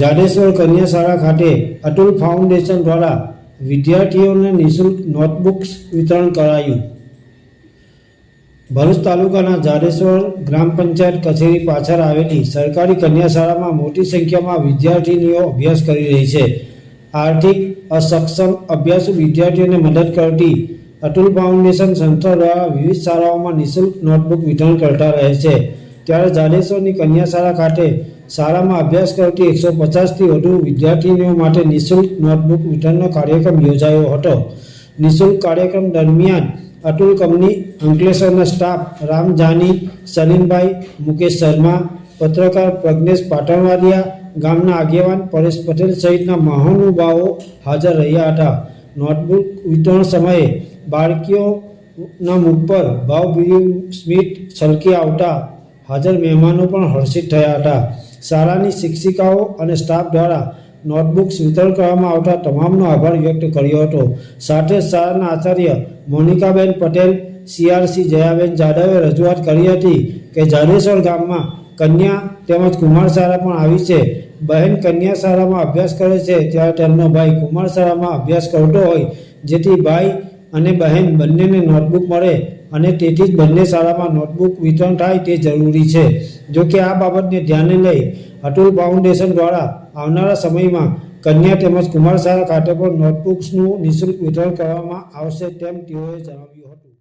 જાડેશ્વર કન્યાશાળા ખાતે અતુલ ફાઉન્ડેશન દ્વારા વિદ્યાર્થીઓને નિઃશુલ્ક નોટબુક્સ વિતરણ કરાયું. ભરૂચ તાલુકાના જાડેશ્વર ગ્રામ પંચાયત કચેરી પાછળ આવેલી સરકારી કન્યાશાળામાં મોટી સંખ્યામાં વિદ્યાર્થીનીઓ અભ્યાસ કરી રહી છે. આર્થિક અસક્ષમ અભ્યાસુ વિદ્યાર્થીઓને મદદ કરતી અતુલ ફાઉન્ડેશન સંસ્થા દ્વારા વિવિધ શાળાઓમાં નિઃશુલ્ક નોટબુક વિતરણ કરતા રહે છે. ત્યારે જાડેશ્વરની કન્યાશાળા ખાતે શાળામાં અભ્યાસ કરતી એકસો પચાસથી વધુ વિદ્યાર્થીનીઓ માટે નિઃશુલ્ક નોટબુક વિતરણનો કાર્યક્રમ યોજાયો હતો. નિઃશુલ્ક કાર્યક્રમ દરમિયાન અતુલ કંપની, અંકલેશ્વરના સ્ટાફ રામ જાની, સલીમભાઈ, મુકેશ શર્મા, પત્રકાર પ્રજ્ઞેશ પાટણવાડિયા, ગામના આગેવાન પરેશ પટેલ સહિતના મહાનુભાવો હાજર રહ્યા હતા. નોટબુક વિતરણ સમયે બાળકીઓના મુખ પર ભાવભીર સ્મિત છલકી આવતા હાજર મહેમાનો પણ હર્ષિત થયા હતા. શાળાની શિક્ષિકાઓ અને સ્ટાફ દ્વારા નોટબુક્સ વિતરણ કરવામાં આવતા તમામનો આભાર વ્યક્ત કર્યો હતો. સાથે શાળાના આચાર્ય મોનિકાબેન પટેલ સીઆરસી જયાબેન જાદવે રજૂઆત કરી હતી કે જાડેશ્વર ગામમાં કન્યા તેમજ કુમાર શાળા પણ આવી છે. બહેન કન્યા શાળામાં અભ્યાસ કરે છે, ત્યારે તેમનો ભાઈ કુમાર શાળામાં અભ્યાસ કરતો હોય, જેથી ભાઈ અને બહેન, બંનેને નોટબુક મળે અને તેથી જ બંને શાળામાં નોટબુક વિતરણ થાય તે જરૂરી છે. જો કે આ બાબતને ધ્યાને લઈ અતુલ ફાઉન્ડેશન દ્વારા આવનારા સમયમાં કન્યા તેમજ કુમાર શાળા ખાતે પણ નોટબુક્સનું નિઃશુલ્ક વિતરણ કરવામાં આવશે તેમ તેઓએ જણાવ્યું હતું.